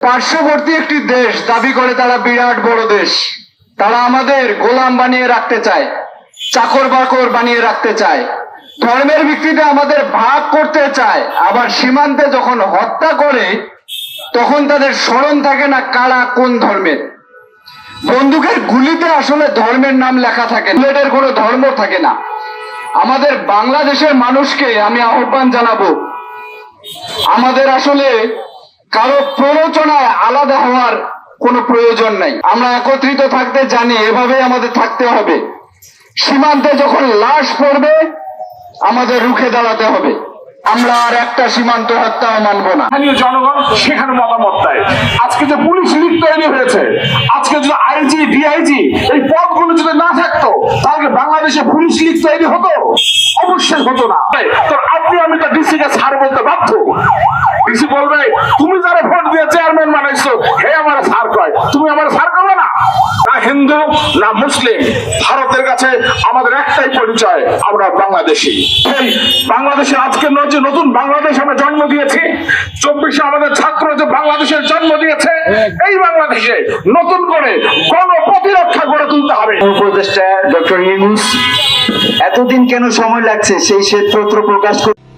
পার্শ্ববর্তী একটি দেশ দাবি করে তারা বিরাট বড় দেশ। তারা আমাদের গোলাম বানিয়ে রাখতে চায়, চাকর বাকর বানিয়ে রাখতে চায়। ধর্মের ভিত্তিতে আমাদের ভাগ করতে চায়, আবার সীমান্তে যখন হত্যা করে, তখন তাদের স্মরণ থাকে না কারা কোন ধর্মের। বন্দুকের গুলিতে আসলে ধর্মের নাম লেখা থাকে বুলেটের কোনো ধর্ম থাকে না। আমাদের বাংলাদেশের মানুষকে আমি আহ্বান জানাব, আমাদের আসলে কারও প্ররোচনায় আলাদা হওয়ার কোনো প্রয়োজন নাই। আমরা একত্রিত থাকতে জানি এভাবে আমাদের থাকতে হবে। সীমান্তে যখন লাশ পড়বে, আমাদের রুখে দাঁড়াতে হবে। আমরা আর একটা সীমান্ত হত্যাও মানব না। স্থানীয় জনগণ সেখানে মতামত দেয়। আজকে যে পুলিশ লীগ তৈরি হয়েছে, আজকে যদি আইজি, ডিআইজি এই পদগুলো যদি না থাকতো, তাহলে বাংলাদেশে পুলিশ লীগ তৈরি হতো? অবশ্যই হতো না। তো আপনি আমি তো ডিসি কে ছাড় বলতে বাধ্য। ডিসি বলবে তুমি যারা ভোট দিয়ে চেয়ারম্যান হে আমার ছাড় কয়। তুমি আমার ছাড় করবে না। না হিন্দু, না মুসলিম। ভারতের কাছে আমাদের একটাই পরিচয়, আমরা বাংলাদেশি। বাংলাদেশে আজকে নতুন বাংলাদেশ আমরা জন্ম দিয়েছি। চব্বিশে আমাদের ছাত্র যে বাংলাদেশের জন্ম দিয়েছে, এই বাংলাদেশে নতুন করে গণ প্রতিরক্ষা গড়ে তুলতে হবে। উপদেষ্টা ডক্টর ইউনুস, এতদিন কেন সময় লাগছে সেই শ্বেতপত্র প্রকাশ করতে